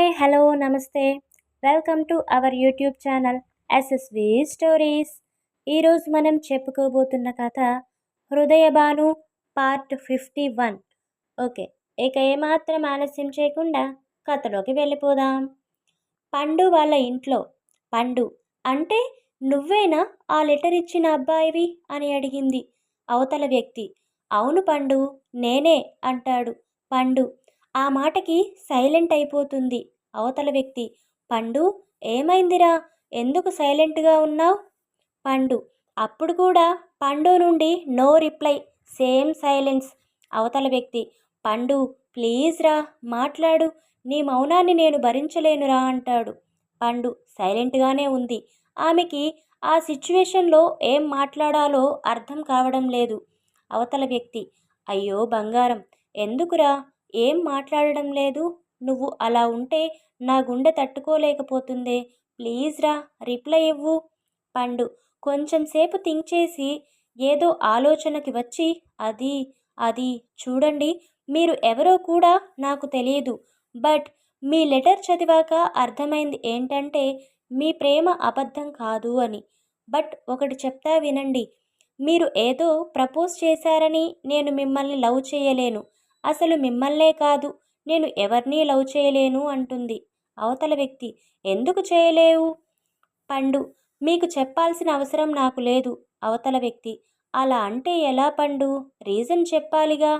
Hi hello నమస్తే. Welcome to our YouTube channel SSV stories. ఈరోజు మనం చెప్పుకోబోతున్న కథ Hrudayabhanu part fifty one. Okay ఇక ఏమాత్రం ఆలస్యం చేయకుండా కథలోకి వెళ్ళిపోదాం. పండు వాళ్ళ ఇంట్లో పండు అంటే నువ్వేనా ఆ లెటర్ ఇచ్చిన అబ్బాయివి? అని అడిగింది అవతల వ్యక్తి. అవును పండు నేనే అంటాడు పండు. ఆ మాటకి సైలెంట్ అయిపోతుంది అవతల వ్యక్తి. పండు ఏమైందిరా? ఎందుకు సైలెంట్గా ఉన్నావు? పండు అప్పుడు కూడా పండు నుండి నో రిప్లై సేమ్ సైలెన్స్. అవతల వ్యక్తి. పండు ప్లీజ్ రా మాట్లాడు. నీ మౌనాన్ని నేను భరించలేనురా అంటాడు. పండు సైలెంట్గానే ఉంది. ఆమెకి ఆ సిచ్యువేషన్లో ఏం మాట్లాడాలో అర్థం కావడం లేదు. అవతల వ్యక్తి. అయ్యో బంగారం ఎందుకురా? ఏం మాట్లాడడం లేదు? నువ్వు అలా ఉంటే నా గుండె తట్టుకోలేకపోతుందే. ప్లీజ్ రా రిప్లై ఇవ్వు. పండు కొంచెం సేపు థింక్ చేసి ఏదో ఆలోచనకి వచ్చి అది అది చూడండి మీరు ఎవరో కూడా నాకు తెలియదు. బట్ మీ లెటర్ చదివాక అర్థమైంది ఏంటంటే మీ ప్రేమ అబద్ధం కాదు అని. బట్ ఒకటి చెప్తా వినండి మీరు ఏదో ప్రపోజ్ చేశారని నేను మిమ్మల్ని లవ్ చేయలేను. అసలు మిమ్మల్నే కాదు నేను ఎవరినీ లవ్ చేయలేను అంటుంది. అవతల వ్యక్తి ఎందుకు చేయలేవు? పండు మీకు చెప్పాల్సిన అవసరం నాకు లేదు. అవతల వ్యక్తి అలా అంటే ఎలా పండు? రీజన్ చెప్పాలిగా?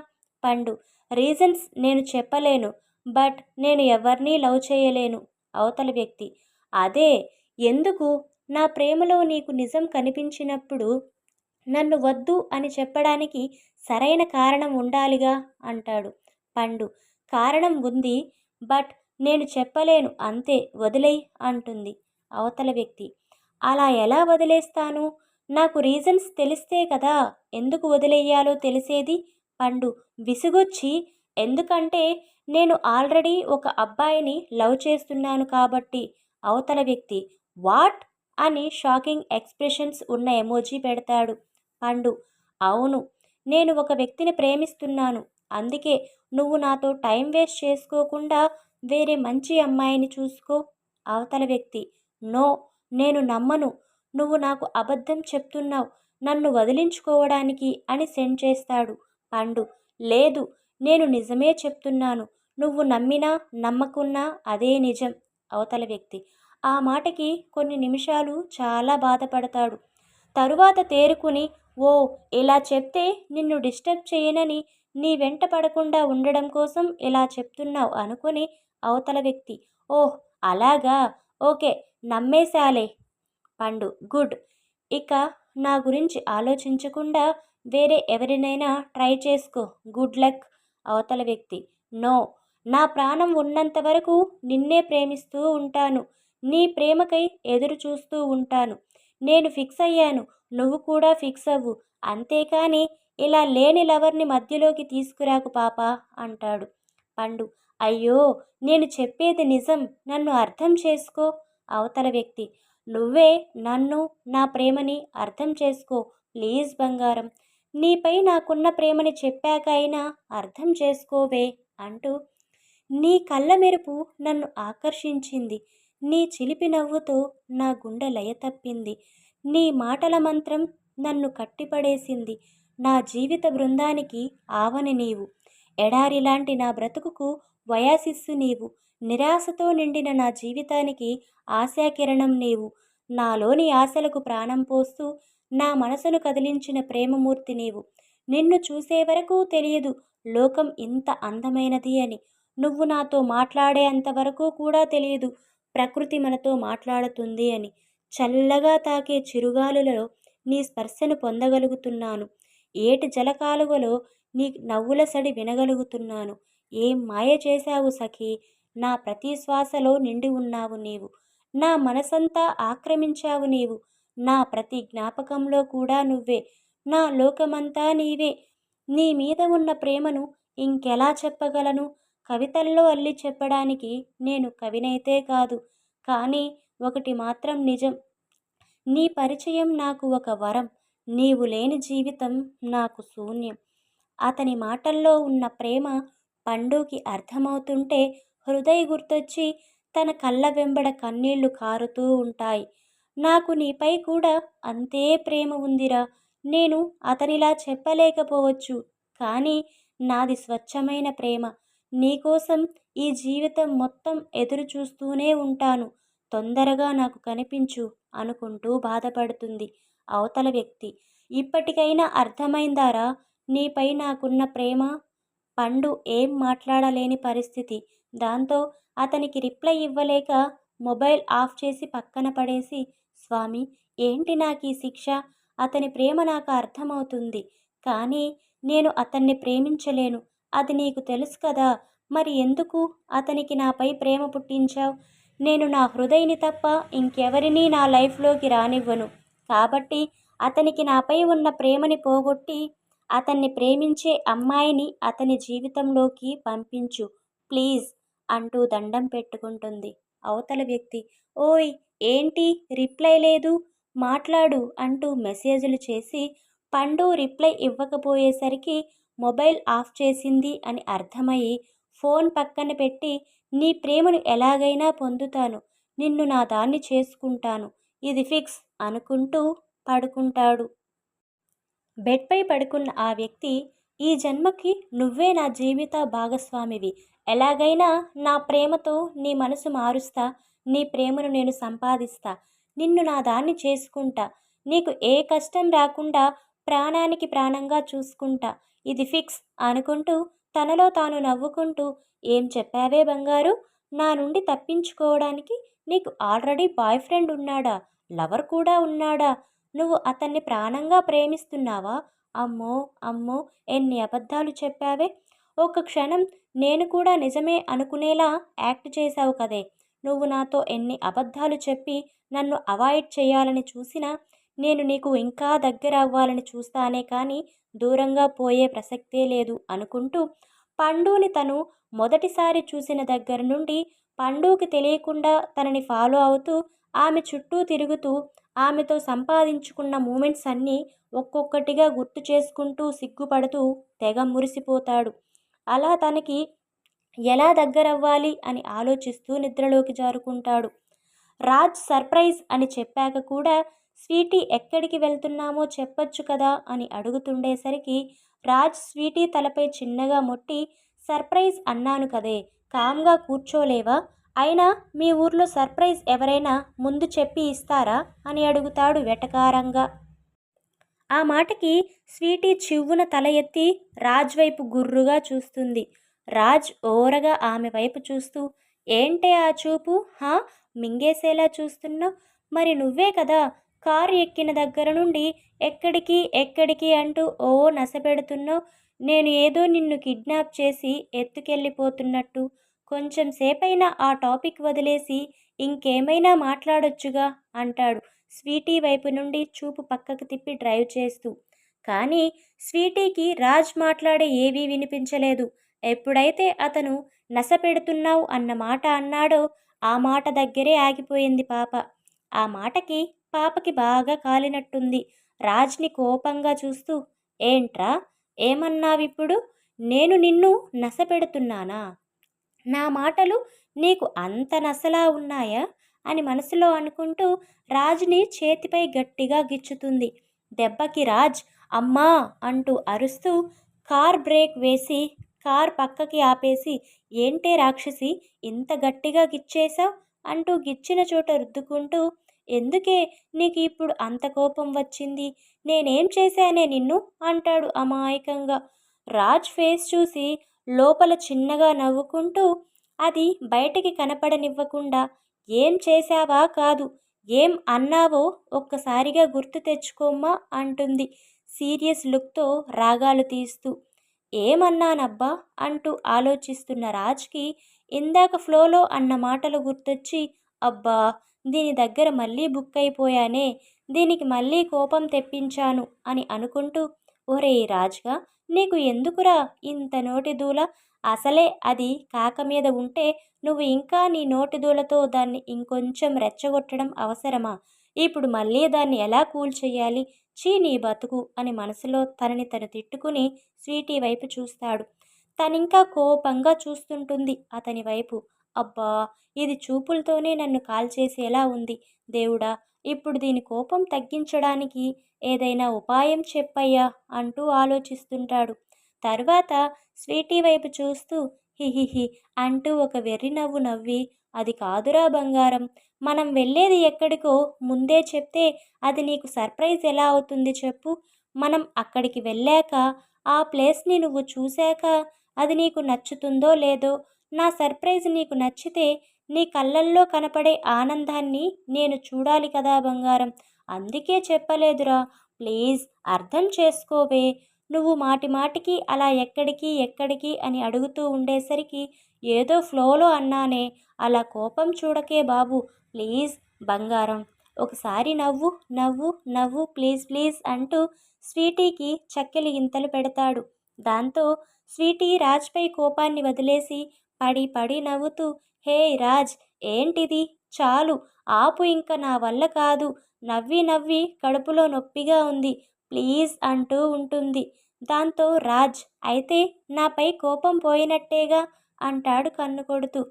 పండు రీజన్స్ నేను చెప్పలేను బట్ నేను ఎవరినీ లవ్ చేయలేను. అవతల వ్యక్తి అదే ఎందుకు? నా ప్రేమలో నీకు నిజం కనిపించినప్పుడు నన్ను వద్దు అని చెప్పడానికి సరైన కారణం ఉండాలిగా అంటాడు పండు. కారణం ఉంది బట్ నేను చెప్పలేను అంతే వదిలేయ్ అంటుంది అవతల వ్యక్తి. అలా ఎలా వదిలేస్తాను? నాకు రీజన్స్ తెలిస్తే కదా ఎందుకు వదిలేయాలో తెలిసేది? పండు విసుగొచ్చి ఎందుకంటే నేను ఆల్రెడీ ఒక అబ్బాయిని లవ్ చేస్తున్నాను కాబట్టి. అవతల వ్యక్తి వాట్? అని షాకింగ్ ఎక్స్ప్రెషన్స్ ఉన్న ఎమోజీ పెడతాడు. పండు. అవును నేను ఒక వ్యక్తిని ప్రేమిస్తున్నాను. అందుకే నువ్వు నాతో టైం వేస్ట్ చేసుకోకుండా వేరే మంచి అమ్మాయిని చూసుకో. అవతల వ్యక్తి నో నేను నమ్మను. నువ్వు నాకు అబద్ధం చెప్తున్నావు. నన్ను వదిలించుకోవడానికి అని సెండ్ చేస్తాడు పండు. లేదు నేను నిజమే చెప్తున్నాను. నువ్వు నమ్మినా నమ్మకున్నా అదే నిజం. అవతల వ్యక్తి ఆ మాటకి కొన్ని నిమిషాలు చాలా బాధపడతాడు. తరువాత తేరుకుని ఓ ఇలా చెప్తే నిన్ను డిస్టర్బ్ చేయనని నీ వెంట పడకుండా ఉండడం కోసం ఇలా చెప్తున్నావు అనుకుని అవతల వ్యక్తి. ఓహ్ అలాగా? ఓకే నమ్మేశాలే. పండు గుడ్. ఇక నా గురించి ఆలోచించకుండా వేరే ఎవరినైనా ట్రై చేసుకో. Good luck. అవతల వ్యక్తి. నో. నా ప్రాణం ఉన్నంత వరకు నిన్నే ప్రేమిస్తూ ఉంటాను. నీ ప్రేమకై ఎదురు చూస్తూ ఉంటాను. నేను ఫిక్స్ అయ్యాను. నువ్వు కూడా ఫిక్స్ అవ్వు. అంతేకాని ఇలా లేని లవర్ని మధ్యలోకి తీసుకురాకు పాప అంటాడు పండు. అయ్యో నేను చెప్పేది నిజం. నన్ను అర్థం చేసుకో అవతల వ్యక్తి. నువ్వే నన్ను నా ప్రేమని అర్థం చేసుకో. ప్లీజ్ బంగారం. నీపై నాకున్న ప్రేమని చెప్పాక అయినా అర్థం చేసుకోవే అంటూ నీ కళ్ళ మెరుపు నన్ను ఆకర్షించింది. నీ చిలిపి నవ్వుతో నా గుండె లయ తప్పింది. నీ మాటల మంత్రం నన్ను కట్టిపడేసింది. నా జీవిత బృందానికి ఆవని నీవు. ఎడారిలాంటి నా బ్రతుకుకు వయాసిస్సు నీవు. నిరాశతో నిండిన నా జీవితానికి ఆశాకిరణం నీవు. నాలోని ఆశలకు ప్రాణం పోస్తూ నా మనసును కదిలించిన ప్రేమమూర్తి నీవు. నిన్ను చూసే వరకు తెలియదు లోకం ఇంత అందమైనది అని. నువ్వు నాతో మాట్లాడే అంతవరకు కూడా తెలియదు ప్రకృతి మనతో మాట్లాడుతుంది అని. చల్లగా తాకే చిరుగాలులలో నీ స్పర్శను పొందగలుగుతున్నాను. ఏటి జలకాలువలో నీ నవ్వుల సడి వినగలుగుతున్నాను. ఏం మాయ చేశావు సఖీ? నా ప్రతి శ్వాసలో నిండి ఉన్నావు నీవు. నా మనసంతా ఆక్రమించావు నీవు. నా ప్రతి జ్ఞాపకంలో కూడా నువ్వే. నా లోకమంతా నీవే. నీ మీద ఉన్న ప్రేమను ఇంకెలా చెప్పగలను? కవితల్లో అల్లి చెప్పడానికి నేను కవినైతే కాదు. కానీ ఒకటి మాత్రం నిజం. నీ పరిచయం నాకు ఒక వరం. నీవు లేని జీవితం నాకు శూన్యం. అతని మాటల్లో ఉన్న ప్రేమ పండుకి అర్థమవుతుంటే హృదయ గుర్తొచ్చి తన కళ్ళ వెంబడ కన్నీళ్ళు కారుతూ ఉంటాయి. నాకు నీపై కూడా అంతే ప్రేమ ఉందిరా. నేను అతనిలా చెప్పలేకపోవచ్చు. కానీ నాది స్వచ్ఛమైన ప్రేమ. నీకోసం ఈ జీవితం మొత్తం ఎదురు చూస్తూనే ఉంటాను. తొందరగా నాకు కనిపించు అనుకుంటూ బాధపడుతుంది అవతల వ్యక్తి. ఇప్పటికైనా అర్థమైందారా? నీపై నాకున్న ప్రేమ? పండు ఏం మాట్లాడలేని పరిస్థితి. దాంతో అతనికి రిప్లై ఇవ్వలేక మొబైల్ ఆఫ్ చేసి పక్కన పడేసి స్వామి ఏంటి నాకు ఈ శిక్ష? అతని ప్రేమ నాకు అర్థమవుతుంది. కానీ నేను అతన్ని ప్రేమించలేను. అది నీకు తెలుసు కదా. మరి ఎందుకు అతనికి నాపై ప్రేమ పుట్టించావు? నేను నా హృదయని తప్ప ఇంకెవరినీ నా లైఫ్లోకి రానివ్వను. కాబట్టి అతనికి నాపై ఉన్న ప్రేమని పోగొట్టి అతన్ని ప్రేమించే అమ్మాయిని అతని జీవితంలోకి పంపించు. ప్లీజ్ అంటూ దండం పెట్టుకుంటుంది. అవతల వ్యక్తి ఓయ్ ఏంటి? రిప్లై లేదు. మాట్లాడు అంటూ మెసేజ్లు చేసి పండు రిప్లై ఇవ్వకపోయేసరికి మొబైల్ ఆఫ్ చేసింది అని అర్థమయ్యి ఫోన్ పక్కన పెట్టి నీ ప్రేమను ఎలాగైనా పొందుతాను. నిన్ను నా దాన్ని చేసుకుంటాను. ఇది ఫిక్స్ అనుకుంటూ పడుకుంటాడు. బెడ్పై పడుకున్న ఆ వ్యక్తి ఈ జన్మకి నువ్వే నా జీవిత భాగస్వామివి. ఎలాగైనా నా ప్రేమతో నీ మనసు మారుస్తా. నీ ప్రేమను నేను సంపాదిస్తా. నిన్ను నా దాన్ని చేసుకుంటా. నీకు ఏ కష్టం రాకుండా ప్రాణానికి ప్రాణంగా చూసుకుంటా. ఇది ఫిక్స్ అనుకుంటూ తనలో తాను నవ్వుకుంటూ ఏం చెప్పావే బంగారు? నా నుండి తప్పించుకోవడానికి నీకు ఆల్రెడీ బాయ్ ఫ్రెండ్ ఉన్నాడా? లవర్ కూడా ఉన్నాడా? నువ్వు అతన్ని ప్రాణంగా ప్రేమిస్తున్నావా? అమ్మో అమ్మో ఎన్ని అబద్ధాలు చెప్పావే? ఒక క్షణం నేను కూడా నిజమే అనుకునేలా యాక్ట్ చేశావు కదే. నువ్వు నాతో ఎన్ని అబద్ధాలు చెప్పి నన్ను అవాయిడ్ చేయాలని చూసినా నేను నీకు ఇంకా దగ్గర అవ్వాలని చూస్తానే కానీ దూరంగా పోయే ప్రసక్తే లేదు అనుకుంటూ పండుని తను మొదటిసారి చూసిన దగ్గర నుండి పండుకి తెలియకుండా తనని ఫాలో అవుతూ ఆమె చుట్టూ తిరుగుతూ ఆమెతో సంపాదించుకున్న మూమెంట్స్ అన్నీ ఒక్కొక్కటిగా గుర్తు చేసుకుంటూ సిగ్గుపడుతూ తెగ మురిసిపోతాడు. అలా తనకి ఎలా దగ్గరవ్వాలి అని ఆలోచిస్తూ నిద్రలోకి జారుకుంటాడు. రాజ్ సర్ప్రైజ్ అని చెప్పాక కూడా స్వీటీ ఎక్కడికి వెళ్తున్నామో చెప్పొచ్చు కదా అని అడుగుతుండేసరికి రాజ్ స్వీటీ తలపై చిన్నగా మొట్టి సర్ప్రైజ్ అన్నాను కదే కామ్గా కూర్చోలేవా? అయినా మీ ఊర్లో సర్ప్రైజ్ ఎవరైనా ముందు చెప్పి ఇస్తారా? అని అడుగుతాడు వెటకారంగా. ఆ మాటకి స్వీటీ చివ్వున తల ఎత్తి రాజ్ వైపు గుర్రుగా చూస్తుంది. రాజ్ ఓరగా ఆమె వైపు చూస్తూ ఏంటే ఆ చూపు? హా? మింగేసేలా చూస్తున్నావు? మరి నువ్వే కదా కారు ఎక్కిన దగ్గర నుండి ఎక్కడికి ఎక్కడికి అంటూ ఓ నసపెడుతున్నావు నేను ఏదో నిన్ను కిడ్నాప్ చేసి ఎత్తుకెళ్ళిపోతున్నట్టు. కొంచెం సేపైనా ఆ టాపిక్ వదిలేసి ఇంకేమైనా మాట్లాడొచ్చుగా అంటాడు స్వీటీ వైపు నుండి చూపు పక్కకు తిప్పి డ్రైవ్ చేస్తూ. కానీ స్వీటీకి రాజ్ మాట్లాడే ఏవీ వినిపించలేదు. ఎప్పుడైతే అతను నస పెడుతున్నావు అన్న మాట అన్నాడో ఆ మాట దగ్గరే ఆగిపోయింది పాప. ఆ మాటకి పాపకి బాగా కాలినట్టుంది. రాజ్ని కోపంగా చూస్తూ ఏంట్రా? ఏమన్నావిప్పుడు? నేను నిన్ను నసపెడుతున్నానా? నా మాటలు నీకు అంత నసలా ఉన్నాయా? అని మనసులో అనుకుంటూ రాజ్ని చేతిపై గట్టిగా గిచ్చుతుంది. దెబ్బకి రాజ్ అమ్మా! అంటూ అరుస్తూ కార్ బ్రేక్ వేసి కార్ పక్కకి ఆపేసి ఏంటే రాక్షసి ఇంత గట్టిగా గిచ్చేశావు? అంటూ గిచ్చిన చోట రుద్దుకుంటూ ఎందుకే నీకు ఇప్పుడు అంత కోపం వచ్చింది? నేనేం చేశానే నిన్ను? అంటాడు అమాయకంగా. రాజ్ ఫేస్ చూసి లోపల చిన్నగా నవ్వుకుంటూ అది బయటికి కనపడనివ్వకుండా ఏం చేశావా కాదు ఏం అన్నావో ఒక్కసారిగా గుర్తు తెచ్చుకోమ్మా అంటుంది సీరియస్ లుక్తో రాగాలు తీస్తూ. ఏమన్నానబ్బా? అంటూ ఆలోచిస్తున్న రాజ్కి ఇందాక ఫ్లోలో అన్న మాటలు గుర్తొచ్చి అబ్బా దీని దగ్గర మళ్ళీ బుక్ అయిపోయానే దీనికి మళ్ళీ కోపం తెప్పించాను అని అనుకుంటూ ఒరే రాజుగా నీకు ఎందుకురా ఇంత నోటి దూల? అసలే అది కాక మీద ఉంటే నువ్వు ఇంకా నీ నోటి దూలతో దాన్ని ఇంకొంచెం రెచ్చగొట్టడం అవసరమా? ఇప్పుడు మళ్ళీ దాన్ని ఎలా కూల్ చేయాలి? చీ నీ బతుకు అని మనసులో తనని తను తిట్టుకుని స్వీటీ వైపు చూస్తాడు. తనింకా కోపంగా చూస్తుంటుంది అతని వైపు. అబ్బా! ఇది చూపులతోనే నన్ను కాల్చేసేలా ఉంది. దేవుడా ఇప్పుడు దీని కోపం తగ్గించడానికి ఏదైనా ఉపాయం చెప్పయ్యా అంటూ ఆలోచిస్తుంటాడు. తర్వాత స్వీటీ వైపు చూస్తూ హిహిహి అంటూ ఒక వెర్రి నవ్వు నవ్వి అది కాదురా బంగారం మనం వెళ్ళేది ఎక్కడికో ముందే చెప్తే అది నీకు సర్ప్రైజ్ ఎలా అవుతుంది చెప్పు. మనం అక్కడికి వెళ్ళాక ఆ ప్లేస్ని నువ్వు చూశాక అది నీకు నచ్చుతుందో లేదో నా సర్ప్రైజ్ నీకు నచ్చితే నీ కళ్ళల్లో కనపడే ఆనందాన్ని నేను చూడాలి కదా బంగారం. అందుకే చెప్పలేదురా. ప్లీజ్ అర్థం చేసుకోవే. నువ్వు మాటి మాటికి అలా ఎక్కడికి ఎక్కడికి అని అడుగుతూ ఉండేసరికి ఏదో ఫ్లోలో అన్నానే. అలా కోపం చూడకే బాబు. ప్లీజ్ బంగారం. ఒకసారి నవ్వు నవ్వు నవ్వు ప్లీజ్ ప్లీజ్ అంటూ స్వీటీకి చక్కెలు ఇంతలు పెడతాడు. దాంతో స్వీటీ రాజ్పై కోపాన్ని వదిలేసి పడి పడి నవ్వుతూ హే రాజ్ ఏంటిది? చాలు ఆపు ఇంక నా వల్ల కాదు నవ్వి నవ్వి కడుపులో నొప్పిగా ఉంది. ప్లీజ్ అంటూ ఉంటుంది. దాంతో రాజ్ అయితే నాపై కోపం పోయినట్టేగా అంటాడు కన్ను కొడుతూ.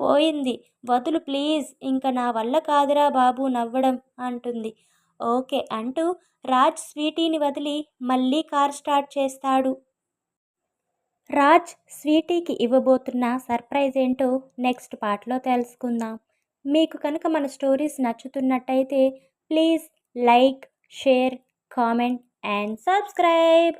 పోయింది. వదులు ప్లీజ్. ఇంక నా వల్ల కాదురా బాబు నవ్వడం అంటుంది. ఓకే అంటూ రాజ్ స్వీటీని వదిలి మళ్ళీ కార్ స్టార్ట్ చేస్తాడు. రాజ్ స్వీటీకి ఇవ్వబోతున్న సర్ప్రైజ్ ఏంటో నెక్స్ట్ పార్ట్లో తెలుసుకుందాం. మీకు కనుక మన stories నచ్చుతున్నట్టయితే please like share comment and subscribe.